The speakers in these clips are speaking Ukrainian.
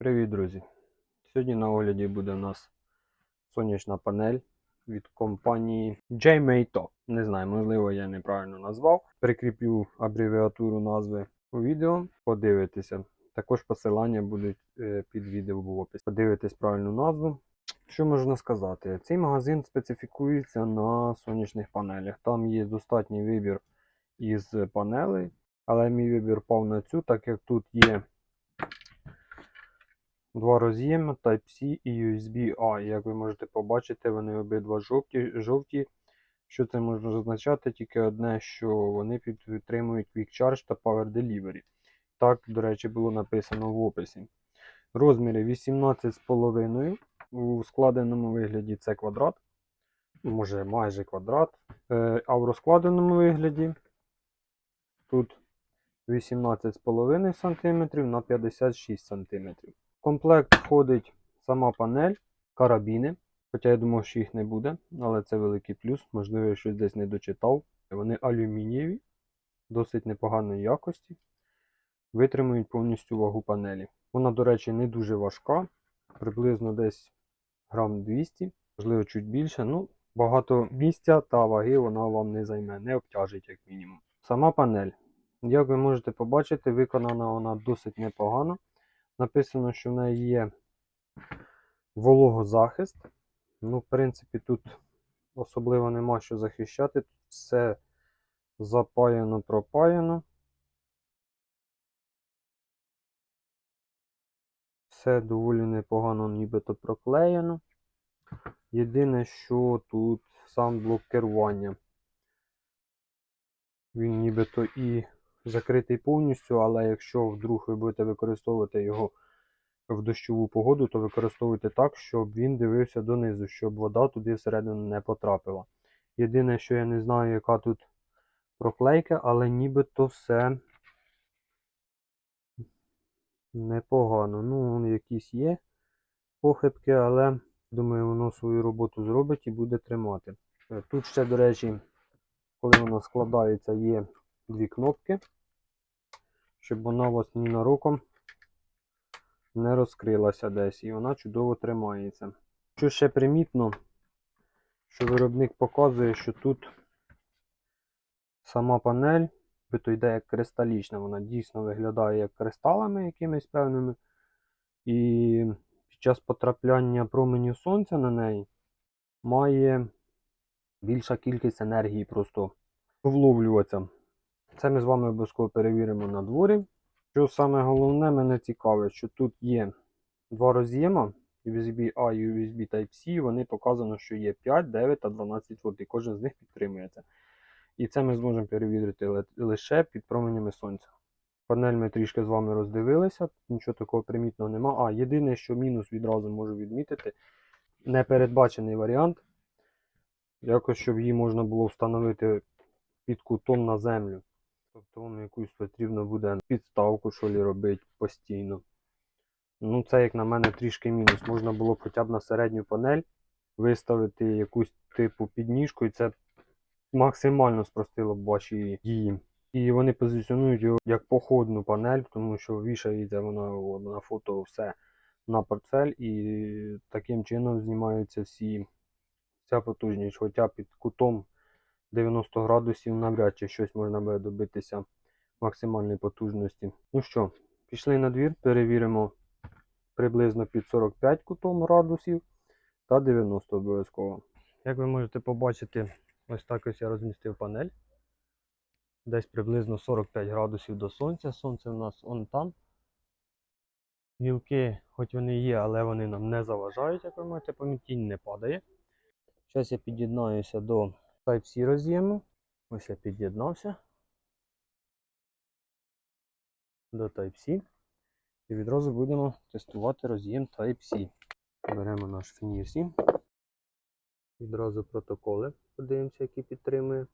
Привіт, друзі! Сьогодні на огляді буде у нас сонячна панель від компанії JMato. Не знаю, можливо, я неправильно назвав. Прикріплю абревіатуру назви у відео. Подивитися. Також посилання будуть е, під відео в описі. Подивитись правильну назву. Що можна сказати? Цей магазин специфікується на сонячних панелях. Там є достатній вибір із панелей, але мій вибір пав на цю, так як тут є Два роз'єми Type-C і USB-A. Як ви можете побачити, вони обидва жовті. жовті. Що це може означати? Тільки одне, що вони підтримують Quick Charge та Power Delivery. Так, до речі, було написано в описі. Розміри 18,5. У складеному вигляді це квадрат. Може майже квадрат. Е, А в розкладеному вигляді тут 18,5 см на 56 см. Комплект входить сама панель, карабіни. Хоча я думав, що їх не буде, але це великий плюс. Можливо, я щось десь не дочитав. Вони алюмінієві, досить непоганої якості. Витримують повністю вагу панелі. Вона, до речі, не дуже важка, приблизно десь грам 200, можливо, чуть більше. Ну, багато місця та ваги вона вам не займе, не обтяжить, як мінімум. Сама панель. Як ви можете побачити, виконана вона досить непогано. Написано, що в неї є вологозахист. Ну, в принципі, тут особливо нема що захищати. Тут все запаяно, пропаяно. Все доволі непогано нібито проклеєно. Єдине, що тут сам блок керування. Він нібито і закритий повністю, але якщо вдруг ви будете використовувати його в дощову погоду, то використовуйте так, щоб він дивився донизу, щоб вода туди всередину не потрапила. Єдине, що я не знаю, яка тут проклейка, але нібито все непогано. Ну, якісь є похибки, але думаю, воно свою роботу зробить і буде тримати. Е, Тут ще, до речі, коли воно складається, є дві кнопки, щоб вона у вас ні ненароком не розкрилася десь, і вона чудово тримається. Що ще примітно, що виробник показує, що тут сама панель, то йде як кристалічна, вона дійсно виглядає як кристалами якимись певними. І під час потрапляння променю сонця на неї має більша кількість енергії просто вловлюватися. Це ми з вами обов'язково перевіримо на дворі. Що саме головне, мене цікавить, що тут є два роз'єма USB-A і USB Type-C. Вони показано, що є 5, 9 та 12 вольт, і кожен з них підтримується. І це ми зможемо перевірити лише під променями сонця. Панель ми трішки з вами роздивилися, нічого такого примітного нема. А, єдине, що мінус відразу можу відмітити, непередбачений варіант. Якось, щоб її можна було встановити під кутом на землю. Тобто якусь потрібно буде підставку що лі робити постійно. Ну, це, як на мене, трішки мінус. Можна було б хоча б на середню панель виставити якусь типу підніжку, і це максимально спростило б ваші дії. І вони позиціонують його як походну панель, тому що вішається воно на фото все на портфель, і таким чином знімаються всі вся потужність. Хоча під кутом 90 градусів навряд чи щось можна буде добитися максимальної потужності. Ну що, пішли на двір, перевіримо приблизно під 45 кутом градусів та 90 обов'язково. Як ви можете побачити, ось так ось я розмістив панель. Десь приблизно 45 градусів до сонця. Сонце у нас он там. Гілки, хоч вони є, але вони нам не заважають, як ви можете помітити, тінь не падає. Зараз я під'єднаюся до Type-C роз'єму. Ось я під'єднався до Type-C. І відразу будемо тестувати роз'єм Type-C. Беремо наш Фінірсі. Відразу протоколи. Подивимося, які підтримує.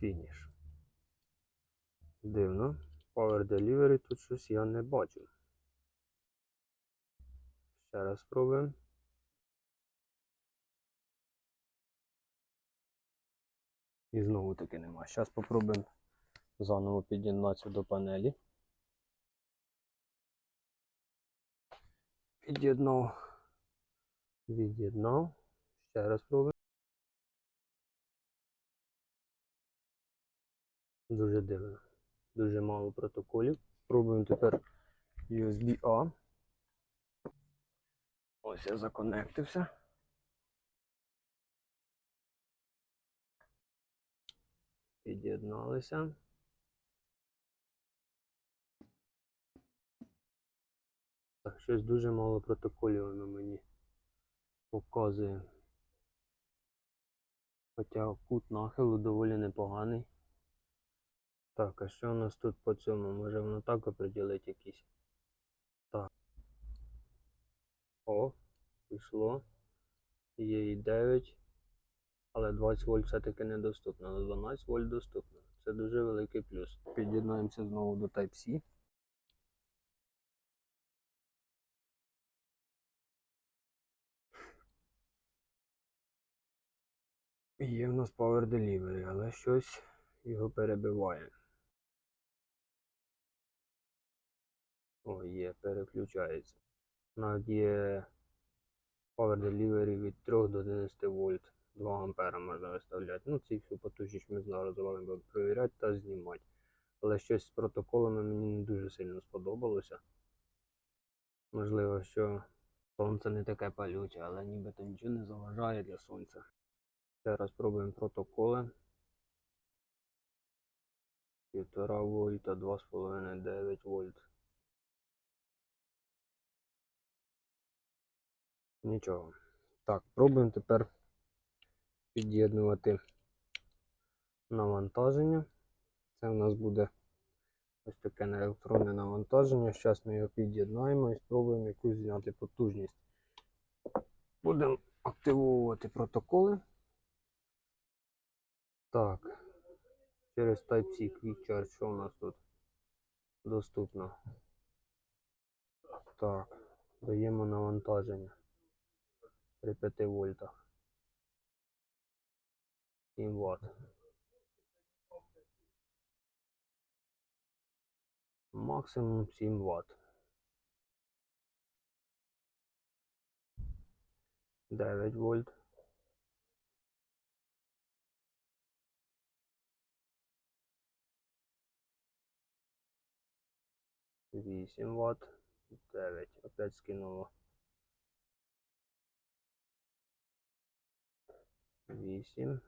Фініш. Дивно. Power Delivery тут щось я не бачу. Ще раз спробуємо. І знову таки нема. Зараз спробуємо заново під'єднатися до панелі. Під'єднав. Від'єднав. Ще раз пробуємо. Дуже дивно. Дуже мало протоколів. Пробуємо тепер USB-A. Ось я законектився. Під'єдналися. Так, щось дуже мало протоколів воно мені показує. Хоча кут нахилу доволі непоганий. Так, а що у нас тут по цьому? Може воно так оприділить якийсь? Так. О, пішло. Є і 9. Але 20 вольт все-таки недоступно, але 12 вольт доступно. Це дуже великий плюс. Під'єднаємося знову до Type-C. Є в нас Power Delivery, але щось його перебиває. О, є, переключається. Навіть є Power Delivery від 3 до 11 вольт. 2 ампера можна виставляти. Ну, ці всю потужність ми зараз з вами будемо перевіряти та знімати. Але щось з протоколами мені не дуже сильно сподобалося. Можливо, що сонце не таке палюче, але нібито нічого не заважає для сонця. Ще раз пробуємо протоколи. 1,5 вольта, 2,5, 9 вольт. Нічого. Так, пробуємо тепер під'єднувати навантаження. Це у нас буде ось таке на електронне навантаження. Зараз ми його під'єднаємо і спробуємо якусь зняти потужність. Будемо активовувати протоколи. Так, через Type-C Quick Charge, що у нас тут доступно? Так, даємо навантаження при 5 вольтах. 7 Вт. Максимум 7 Вт. 9 вольт. Вісім Вт. Дев'ять. Опять скинуло. Вісім.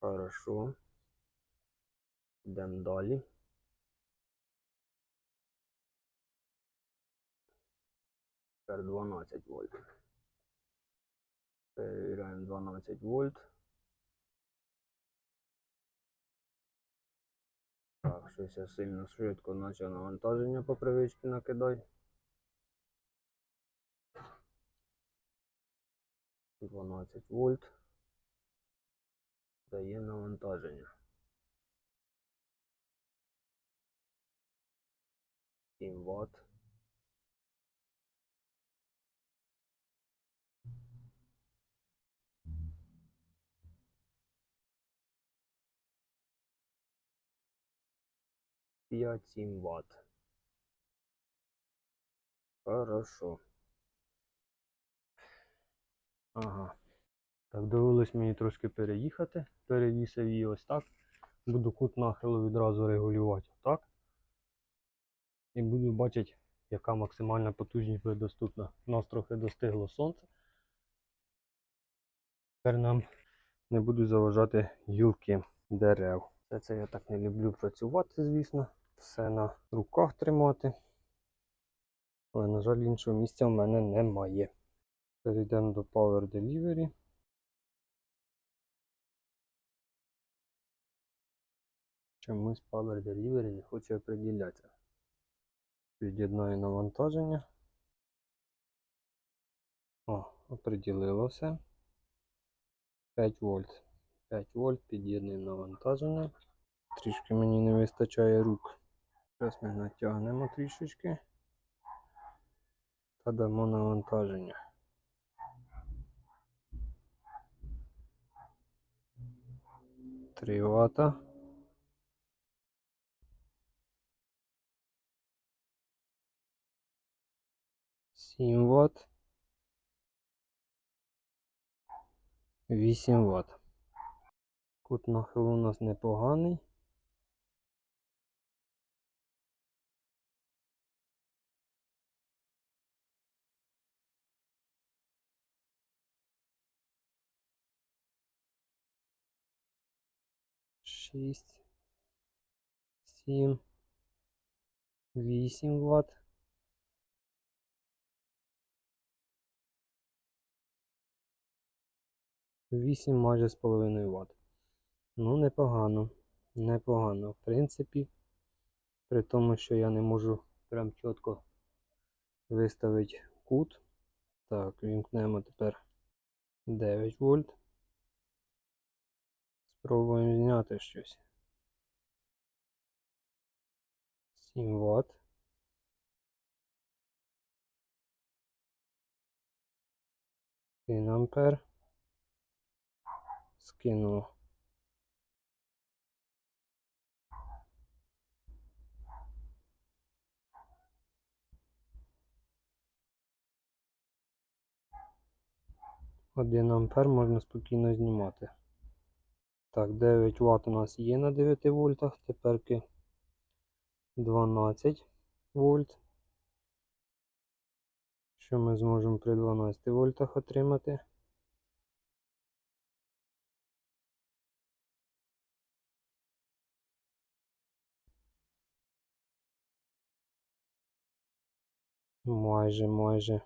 Хорошо. Йдемо далі. Тепер 12 вольт. Перевіряємо 12 вольт. Так, щось я сильно швидко почав навантаження по привичці накидай. 12 вольт. Дає навантаження. 7 Вт. П'ять сім Вт. Хорошо. Ага. Так, довелось мені трошки переїхати. Перевісив її ось так. Буду кут нахилу відразу регулювати так. І буду бачити, яка максимальна потужність буде доступна. У нас трохи достигло сонце. Тепер нам не будуть заважати гілки дерев. Все це я так не люблю працювати, звісно. Все на руках тримати. Але, на жаль, іншого місця в мене немає. Перейдемо до Power Delivery. Чомусь Power Delivery не хоче определятися. Під'єднаю навантаження. О, оприділило все. 5 вольт. 5 вольт під'єднуємо навантаження. Трішки мені не вистачає рук. Зараз ми натягнемо трішечки та дамо навантаження. 3 вата. Сім ватт. 8 ватт. Кут нахилу у нас непоганий. Шість, сім, вісім ватт. Вісім майже з половиною ватт. Ну, непогано. Непогано. В принципі, при тому, що я не можу прям чітко виставити кут. Так, вімкнемо тепер 9 вольт. Спробуємо зняти щось. 7 Вт. Один ампер. Скинуло. Один ампер можна спокійно знімати. Так, 9 Вт у нас є на 9 вольтах, тепер 12 вольт. Що ми зможемо при 12 вольтах отримати? Майже, майже.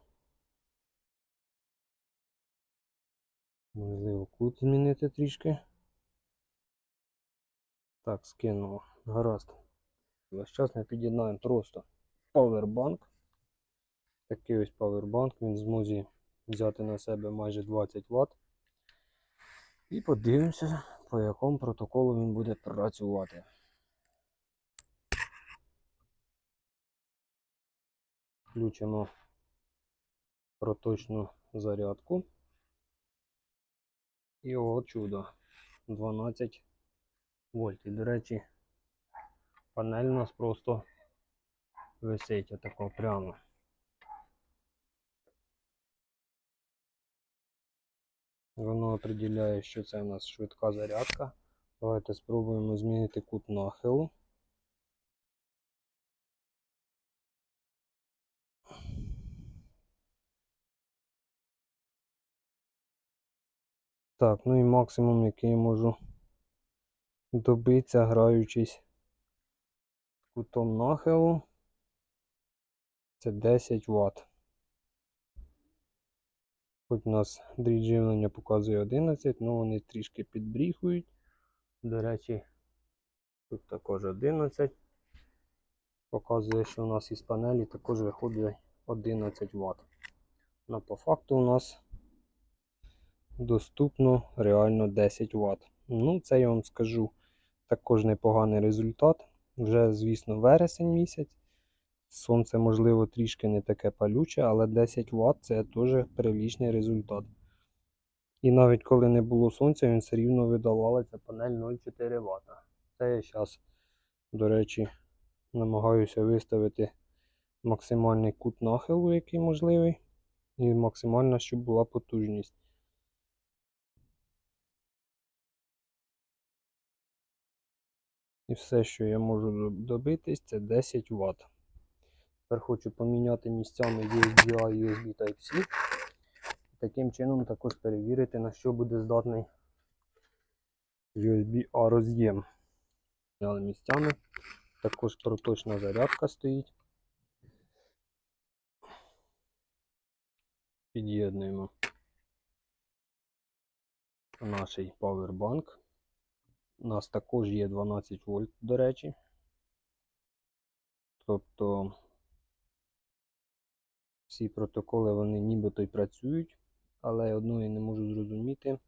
Можливо, кут змінити трішки. Так, скинуло. Гаразд. Ось час ми під'єднаємо просто павербанк. Такий ось павербанк, він зможе взяти на себе майже 20 Вт. І подивимося, по якому протоколу він буде працювати. Включимо проточну зарядку. І о чудо. 12 вольт. І, до речі, панель у нас просто висить отако прямо. Воно определяє, що це у нас швидка зарядка. Давайте спробуємо змінити кут нахилу. Так, ну і максимум, який я можу добитися, граючись кутом нахилу, це 10 Вт. Хоч у нас дріт показує 11, але вони трішки підбріхують. До речі, тут також 11. Показує, що у нас із панелі також виходить 11 Вт. Но по факту у нас доступно реально 10 Вт. Ну, це я вам скажу також непоганий результат. Вже, звісно, вересень місяць. Сонце, можливо, трішки не таке палюче, але 10 Вт це теж прилічний результат. І навіть коли не було сонця, він все рівно видавала ця панель 0,4 Вт. Це я зараз, до речі, намагаюся виставити максимальний кут нахилу, який можливий, і максимальна, щоб була потужність. І все, що я можу добитись, це 10 Вт. Тепер хочу поміняти місцями USB-A і USB Type-C. Таким чином також перевірити, на що буде здатний USB-A роз'єм. Міняли місцями. Також проточна зарядка стоїть. Під'єднуємо наш павербанк. У нас також є 12 вольт, до речі. Тобто всі протоколи вони нібито й працюють, але одного я не можу зрозуміти,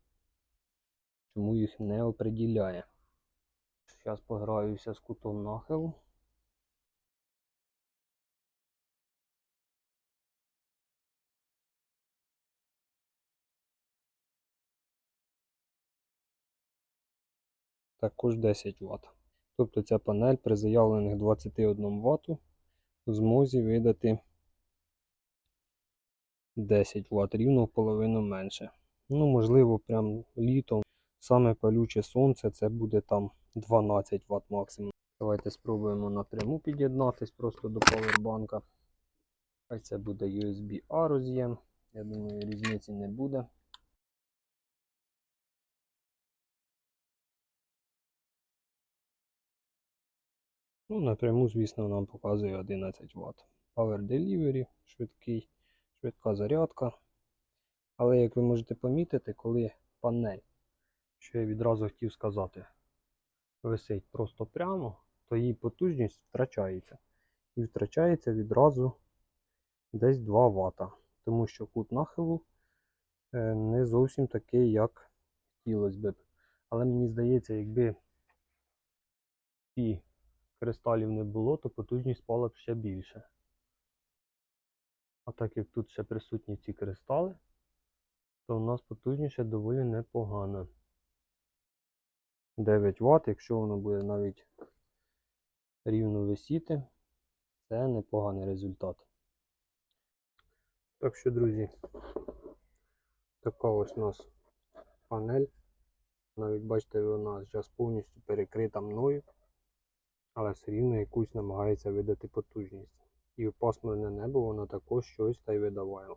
чому їх не оприділяє. Зараз пограюся з кутом нахилу. Також 10 Вт. Тобто ця панель при заявлених 21 Вт в змозі видати 10 Вт, рівно в половину менше. Ну, можливо, прям літом саме палюче сонце це буде там 12 Вт максимум. Давайте спробуємо напряму під'єднатись просто до павербанка. Хай це буде USB-A роз'єм. Я думаю, різниці не буде. Ну, напряму, звісно, нам показує 11 Вт. Power Delivery, швидкий, швидка зарядка. Але як ви можете помітити, коли панель, що я відразу хотів сказати, висить просто прямо, то її потужність втрачається. І втрачається відразу десь 2 Вт. Тому що кут нахилу е, не зовсім такий, як хотілося б. Але мені здається, якби ці кристалів не було, то потужність спала б ще більше. А так як тут ще присутні ці кристали, то у нас потужніше доволі непогано. 9 Вт, якщо воно буде навіть рівно висіти, це непоганий результат. Так що, друзі, така ось у нас панель. Навіть бачите, вона зараз повністю перекрита мною, але все рівно якусь намагається видати потужність. І в пасмурне небо вона також щось та й видавала.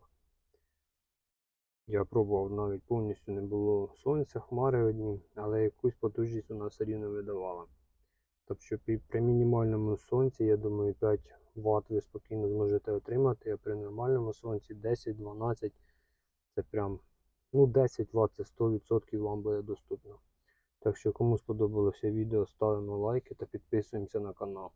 Я пробував навіть повністю не було сонця, хмари одні, але якусь потужність вона все рівно видавала. Тобто при мінімальному сонці, я думаю, 5 Вт ви спокійно зможете отримати, а при нормальному сонці 10-12 це прям, ну 10 Вт це 100% вам буде доступно. Так що кому сподобалося відео, ставимо лайки та підписуємося на канал.